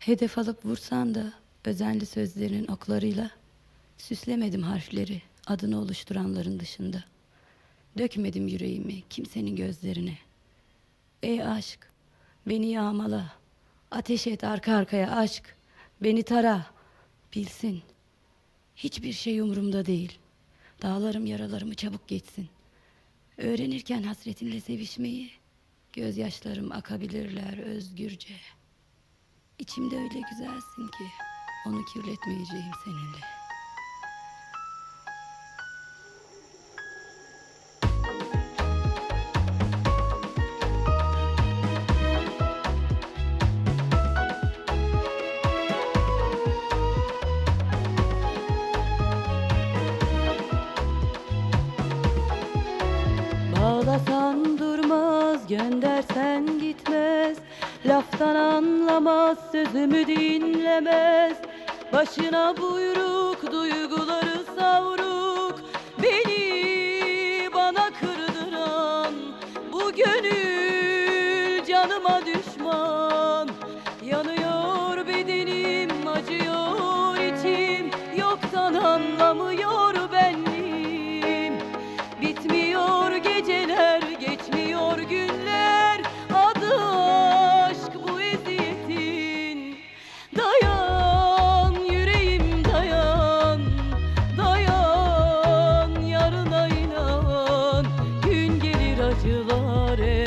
Hedef alıp vursan da özenli sözlerin oklarıyla süslemedim harfleri adını oluşturanların dışında. Dökmedim yüreğimi kimsenin gözlerine. Ey aşk, beni yağmala, ateş et arka arkaya aşk, beni tara, bilsin. Hiçbir şey umurumda değil. Dağlarım yaralarımı çabuk geçsin. Öğrenirken hasretinle sevişmeyi, gözyaşlarım akabilirler özgürce. İçimde öyle güzelsin ki onu kirletmeyeceğim seninle. Bağlasan durmaz, göndersen gitmez Laftan anlamaz, sözümü dinlemez. Başına buyruk, duyguları savruk. Beni bana kırdıran Bu gönül canıma düşman. Yanıyor bedenim, acıyor içim. Yoktan anlamıyor acılar